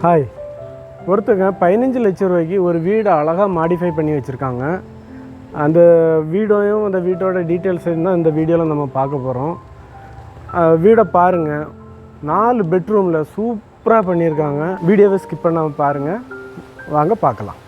Hi ஒருத்தங்க பதினஞ்சு லட்ச ரூபாய்க்கு ஒரு வீடை அழகாக மாடிஃபை பண்ணி வச்சுருக்காங்க. அந்த வீடையும் அந்த வீட்டோட டீட்டெயில்ஸையும் தான் இந்த வீடியோவில் நம்ம பார்க்க போகிறோம் வீடை பாருங்கள் நாலு பெட்ரூமில் சூப்பராக பண்ணியிருக்காங்க. வீடியோவை ஸ்கிப் பண்ணாமல் பாருங்கள் வாங்க பார்க்கலாம்.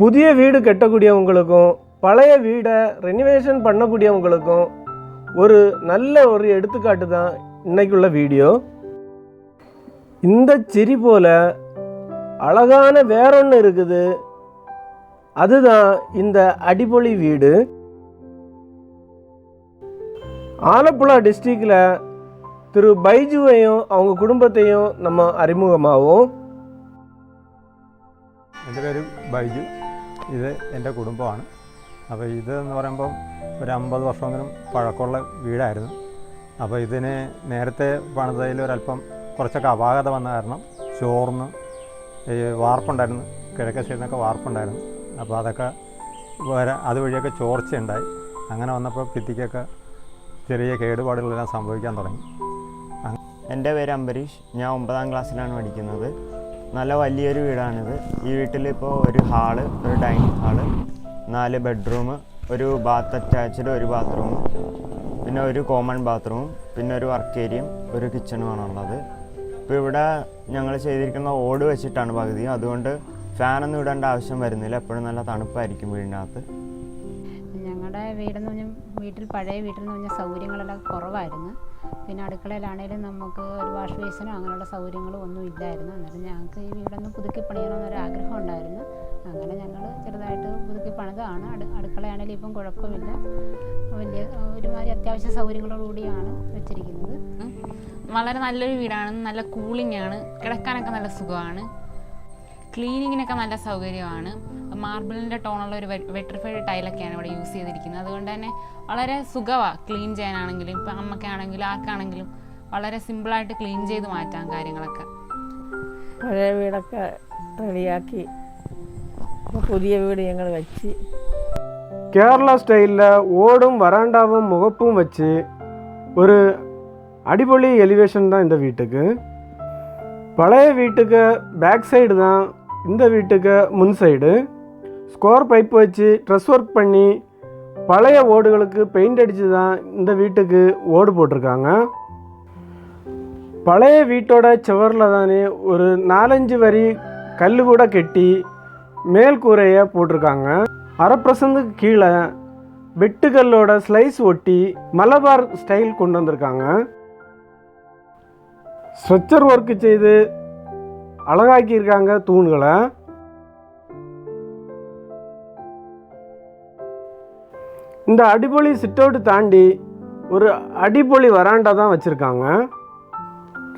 புதிய வீடு கட்டக்கூடியவங்களுக்கும் பழைய வீடை ரெனிவேஷன் பண்ணக்கூடியவங்களுக்கும் ஒரு நல்ல ஒரு எடுத்துக்காட்டு தான் இன்னைக்குள்ள வீடியோ இந்த செடி போல அழகான வேறொன்று இருக்குது அதுதான் இந்த அடிப்பொலி வீடு ஆலப்புழா டிஸ்ட்ரிக்டில் திரு பைஜுவையும் அவங்க குடும்பத்தையும் நம்ம அறிமுகமாகவும் എൻ്റെ പേര് ബൈജു ഇത് എൻ്റെ കുടുംബമാണ് അപ്പോൾ ഇതെന്ന് പറയുമ്പം ഒരു അമ്പത് വർഷമെങ്കിലും പഴക്കമുള്ള വീടായിരുന്നു. അപ്പോൾ ഇതിന് നേരത്തെ പണിതയിൽ ഒരല്പം കുറച്ചൊക്കെ അപാകത വന്ന കാരണം ചോർന്ന് ഈ വാർപ്പുണ്ടായിരുന്നു കിഴക്കേ സൈഡിനൊക്കെ വാർപ്പുണ്ടായിരുന്നു. അപ്പോൾ അതൊക്കെ വരെ അതുവഴിയൊക്കെ ചോർച്ചയുണ്ടായി. അങ്ങനെ വന്നപ്പോൾ ഭിത്തിക്കൊക്കെ ചെറിയ കേടുപാടുകളെല്ലാം സംഭവിക്കാൻ തുടങ്ങി. എന്റെ പേര് അംബരീഷ്. ഞാൻ ഒമ്പതാം ക്ലാസ്സിലാണ് പഠിക്കുന്നത്. നല്ല വലിയൊരു വീടാണിത്. ഈ വീട്ടിൽ ഇപ്പോൾ ഒരു ഹാൾ ഒരു ഡൈനിങ് ഹാൾ. നാല് ബെഡ്റൂം ഒരു ബാത്ത് അറ്റാച്ച്ഡ് ഒരു ബാത്റൂം പിന്നെ ഒരു കോമൺ ബാത്റൂം പിന്നെ ഒരു വർക്ക് ഏരിയയും ഒരു കിച്ചണുമാണ് ഉള്ളത്. ഇപ്പോൾ ഇവിടെ ഞങ്ങൾ ചെയ്തിരിക്കുന്ന ഓട് വെച്ചിട്ടാണ് പകുതിയും അതുകൊണ്ട് ഫാനൊന്നും ഇടേണ്ട ആവശ്യം വരുന്നില്ല. എപ്പോഴും നല്ല തണുപ്പായിരിക്കും വീടിനകത്ത്. വീടെന്ന് പറഞ്ഞാൽ വീട്ടിൽ പഴയ വീട്ടിൽ നിന്ന് പറഞ്ഞാൽ സൗകര്യങ്ങളെല്ലാം കുറവായിരുന്നു. പിന്നെ അടുക്കളയിലാണേലും നമുക്ക് ഒരു വാഷ് ബേസിനോ അങ്ങനെയുള്ള സൗകര്യങ്ങളും ഒന്നും ഇല്ലായിരുന്നു. അന്നേരം ഞങ്ങൾക്ക് ഈ വീടൊന്ന് പുതുക്കി പണിയണമെന്നൊരു ആഗ്രഹം ഉണ്ടായിരുന്നു. അങ്ങനെ ഞങ്ങൾ ചെറുതായിട്ട് പുതുക്കി പണിതാണ്. അടു അടുക്കളയാണേലും ഇപ്പം കുഴപ്പമില്ല. വലിയ ഒരുമാതിരി അത്യാവശ്യ സൗകര്യങ്ങളോടുകൂടിയാണ് വെച്ചിരിക്കുന്നത്. വളരെ നല്ലൊരു വീടാണ്. നല്ല കൂളിംഗ് ആണ് കിടക്കാനൊക്കെ നല്ല സുഖമാണ്. ക്ലീനിങ്ങിനൊക്കെ നല്ല സൗകര്യമാണ്. മാർബിളിൻ്റെ ടോണുള്ള ഒരു വെട്രിഫൈഡ് ടൈലൊക്കെയാണ് ഇവിടെ യൂസ് ചെയ്തിരിക്കുന്നത് അതുകൊണ്ട് തന്നെ വളരെ സുഖമാണ് ക്ലീൻ ചെയ്യാനാണെങ്കിലും ഇപ്പം അമ്മയ്ക്കാണെങ്കിലും ആർക്കാണെങ്കിലും വളരെ സിമ്പിളായിട്ട് ക്ലീൻ ചെയ്ത് മാറ്റാം കാര്യങ്ങളൊക്കെ പഴയ വീടൊക്കെ റെഡിയാക്കി ഇപ്പൊ പുതിയ വീട് ഞങ്ങൾ വെച്ച് கேரளா ஸ்டைலில் ஓடும் வராண்டாவும் முகப்பும் வச்சு ஒரு அடிப்பொலி எலிவேஷன் தான் இந்த வீட்டுக்கு பழைய வீட்டுக்கு பேக் சைடு தான் இந்த வீட்டுக்கு முன் சைடு ஸ்கோர் பைப் வச்சு ட்ரெஸ் ஒர்க் பண்ணி பழைய ஓடுகளுக்கு பெயிண்ட் அடித்து தான் இந்த வீட்டுக்கு ஓடு போட்டிருக்காங்க. பழைய வீட்டோட சுவரில் தானே ஒரு நாலஞ்சு வரி கல் கூட கெட்டி மேல் கூரையை போட்டிருக்காங்க. அரைப்பர்சன்ட்டுக்கு கீழே வெட்டுக்கல்லோட ஸ்லைஸ் ஒட்டி மலபார் ஸ்டைல் கொண்டு வந்திருக்காங்க. ஸ்ட்ரக்சர் ஒர்க்கு செய்து அழகாக்கியிருக்காங்க தூண்களை. இந்த அடிப்பொலி சிட்டவுட் தாண்டி ஒரு அடிப்பொலி வராண்டா தான் வச்சுருக்காங்க.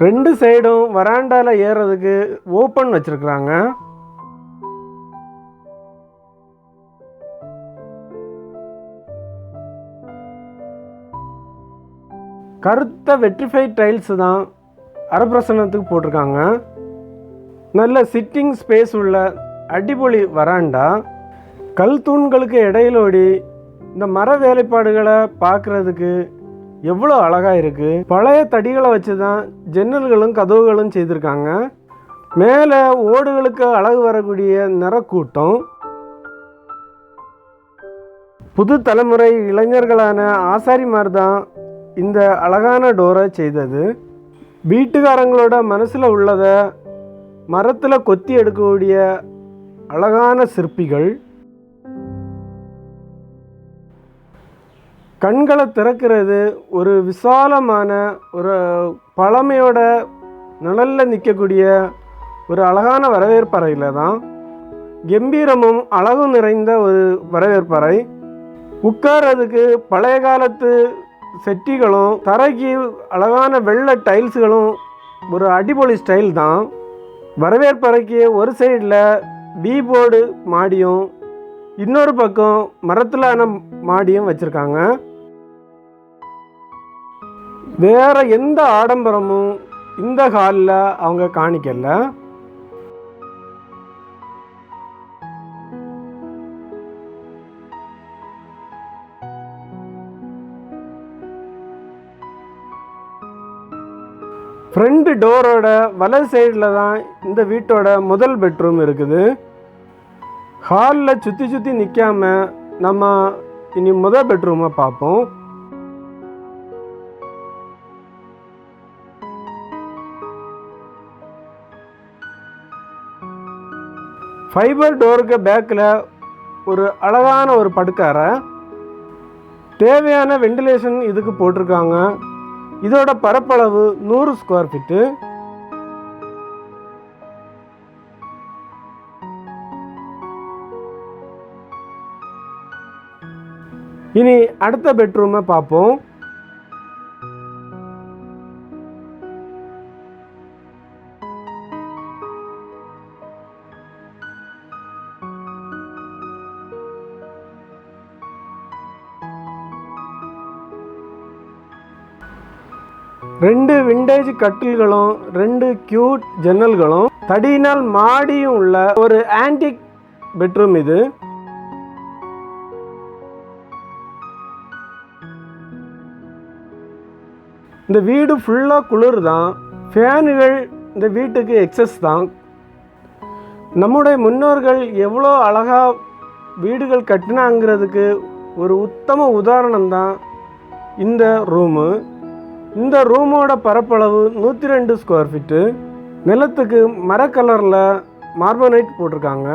ரெண்டு சைடும் வராண்டாவில் ஏறுறதுக்கு ஓப்பன் வச்சுருக்குறாங்க. கருத்த வெட்ரிஃபைட் டைல்ஸ் தான் அரப்பிரசனத்துக்கு போட்டிருக்காங்க. நல்ல சிட்டிங் ஸ்பேஸ் உள்ள அடிப்பொலி வராண்டா. கல் தூண்களுக்கு இடையிலோடி இந்த மர வேலைப்பாடுகளை பார்க்குறதுக்கு எவ்வளோ அழகாக இருக்குது பழைய தடிகளை வச்சு தான் ஜன்னல்களும் கதவுகளும் செய்திருக்காங்க. மேலே ஓடுகளுக்கு அழகு வரக்கூடிய நிறக்கூட்டம். புது தலைமுறை இளைஞர்களான ஆசாரிமார் தான் இந்த அழகான டோரை செய்தது. வீட்டுக்காரங்களோட மனசில் உள்ளதை மரத்தில் கொத்தி எடுக்கக்கூடிய அழகான சிற்பிகள். கண்களை திறக்கிறது ஒரு விசாலமான ஒரு பழமையோட நிழலில் நிற்கக்கூடிய ஒரு அழகான வரவேற்பறையில் தான் கம்பீரமும் அழகும் நிறைந்த ஒரு வரவேற்பறை. உட்கார்றதுக்கு பழைய காலத்து செட்டிகளும் தரைக்கு அழகான வெள்ளை டைல்ஸுகளும் ஒரு அடிப்பொலி ஸ்டைல் தான். வரவேற்பறைக்கு ஒரு சைடில் பி போர்டு மாடியும் இன்னொரு பக்கம் மரத்திலான மாடியும் வச்சுருக்காங்க. வேறு எந்த ஆடம்பரமும் இந்த காலில் அவங்க காணிக்கலை. ஃப்ரண்ட் டோரோட வலை சைடில் தான் இந்த வீட்டோட முதல் பெட்ரூம் இருக்குது. ஹாலில் சுற்றி சுற்றி நிற்காம நம்ம இனி முதல் பெட்ரூமை பார்ப்போம். ஃபைபர் டோருக்கு பேக்கில் ஒரு அழகான ஒரு படுக்காரை தேவையான வெண்டிலேஷன் இதுக்கு போட்டிருக்காங்க. இதோட பரப்பளவு நூறு ஸ்கொயர் ஃபீட்டு இனி அடுத்த பெட்ரூமை பார்ப்போம். ரெண்டு விண்டேஜ் கட்டில்களும் ரெண்டு கியூட் ஜன்னல்களும் தடியினால் மாடியும் உள்ள ஒரு ஆன்டிக் பெட்ரூம் இது. இந்த வீடு ஃபுல்லாக குளிர் தான் ஃபேனுகள் இந்த வீட்டுக்கு எக்ஸஸ் தான். நம்முடைய முன்னோர்கள் எவ்வளோ அழகாக வீடுகள் கட்டினாங்கிறதுக்கு ஒரு உத்தம உதாரணம் தான் இந்த ரூமு இந்த ரூமோட பரப்பளவு நூற்றி ரெண்டு ஸ்கொயர் ஃபீட்டு நிலத்துக்கு மர கலரில் மார்பனைட் போட்டிருக்காங்க.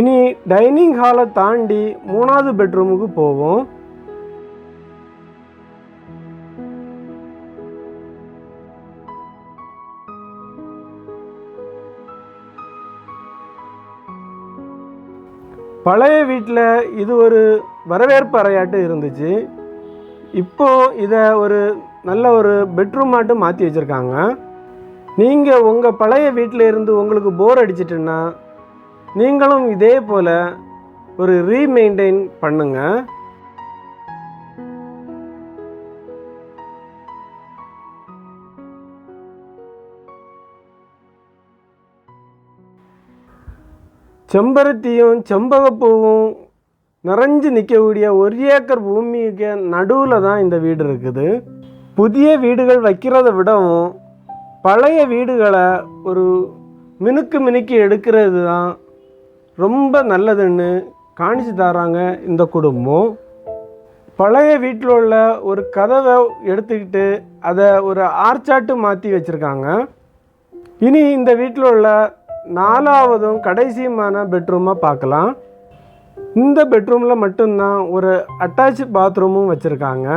இனி டைனிங் ஹாலை தாண்டி மூணாவது பெட்ரூமுக்கு போவோம். பழைய வீட்டில் இது ஒரு வரவேற்பு அறையாட்டு இருந்துச்சு. இப்போது இதை ஒரு நல்ல ஒரு பெட்ரூம் மாட்டும் மாற்றி வச்சுருக்காங்க. நீங்கள் உங்கள் பழைய வீட்டில் இருந்து உங்களுக்கு போர் அடிச்சிட்டுன்னா நீங்களும் இதே போல் ஒரு ரீமெயின்டைன் பண்ணுங்கள் செம்பருத்தியும் செம்பகப்பூவும் நிறைஞ்சு நிற்கக்கூடிய ஒரு ஏக்கர் பூமிக்கு நடுவில் தான் இந்த வீடு இருக்குது. புதிய வீடுகள் வைக்கிறத விடவும் பழைய வீடுகளை ஒரு மினுக்கு மினுக்கி எடுக்கிறது தான் ரொம்ப நல்லதுன்னு காணிச்சு தராங்க இந்த குடும்பம். பழைய வீட்டில் உள்ள ஒரு கதவை எடுத்துக்கிட்டு அதை ஒரு ஆர்ச்சாட்டு மாற்றி வச்சுருக்காங்க. இனி இந்த வீட்டில் உள்ள நாலாவதும் கடைசியுமான பெட்ரூமாக பார்க்கலாம். இந்த பெட்ரூமில் மட்டும்தான் ஒரு அட்டாச் பாத்ரூமும் வச்சுருக்காங்க.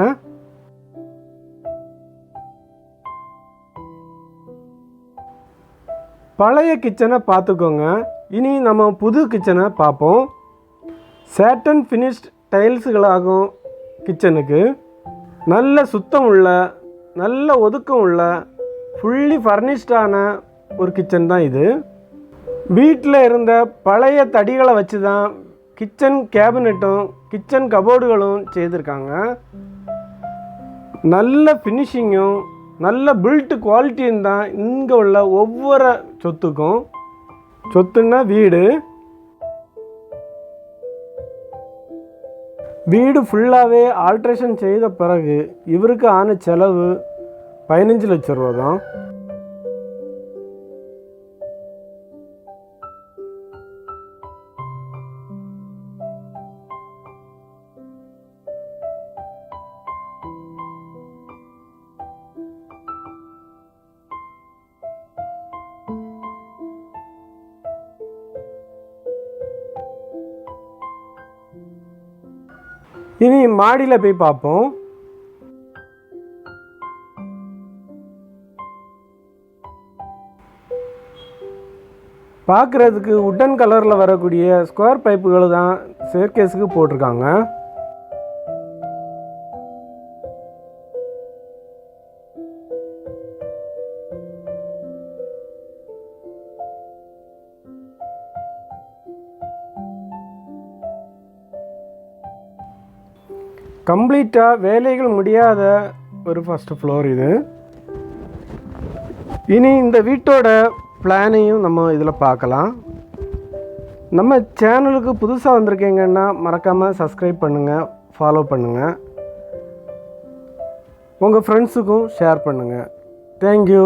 பழைய கிச்சனை பார்த்துக்கோங்க. இனி நம்ம புது கிச்சனை பார்ப்போம். சேட்டன் ஃபினிஷ்ட் டைல்ஸுகளாகும் கிச்சனுக்கு நல்ல சுத்தம் உள்ள நல்ல ஒதுக்கம் உள்ள ஃபுல்லி ஃபர்னிஷ்டான ஒரு கிச்சன் தான் இது. வீட்டில் இருந்த பழைய தடிகளை வச்சு தான் கிச்சன் கேபினெட்டும் கிச்சன் கபோர்டுகளும் செய்திருக்காங்க. நல்ல ஃபினிஷிங்கும் நல்ல பில்ட் குவாலிட்டியும் தான் இங்கே உள்ள ஒவ்வொரு சொத்துக்கும். சொத்துன்னா வீடு. வீடு ஃபுல்லாகவே ஆல்ட்ரேஷன் செய்த பிறகு இவருக்கு ஆன செலவு பதினஞ்சு லட்ச ரூபா தான் இனி மாடியில் போய் பார்ப்போம். பார்க்குறதுக்கு உட்டன் கலரில் வரக்கூடிய ஸ்கொயர் பைப்புகள் தான் சேர்க்கேஸுக்கு போட்டிருக்காங்க. கம்ப்ளீட்டாக வேலைகள் முடியாத ஒரு ஃபஸ்ட்டு ஃப்ளோர் இது. இனி இந்த வீட்டோட பிளானையும் நம்ம இதில் பார்க்கலாம். நம்ம சேனலுக்கு புதுசாக வந்திருக்கீங்கன்னா மறக்காமல் சப்ஸ்கிரைப் பண்ணுங்கள் ஃபாலோ பண்ணுங்கள் உங்கள் ஃப்ரெண்ட்ஸுக்கும் ஷேர் பண்ணுங்கள் தேங்க்யூ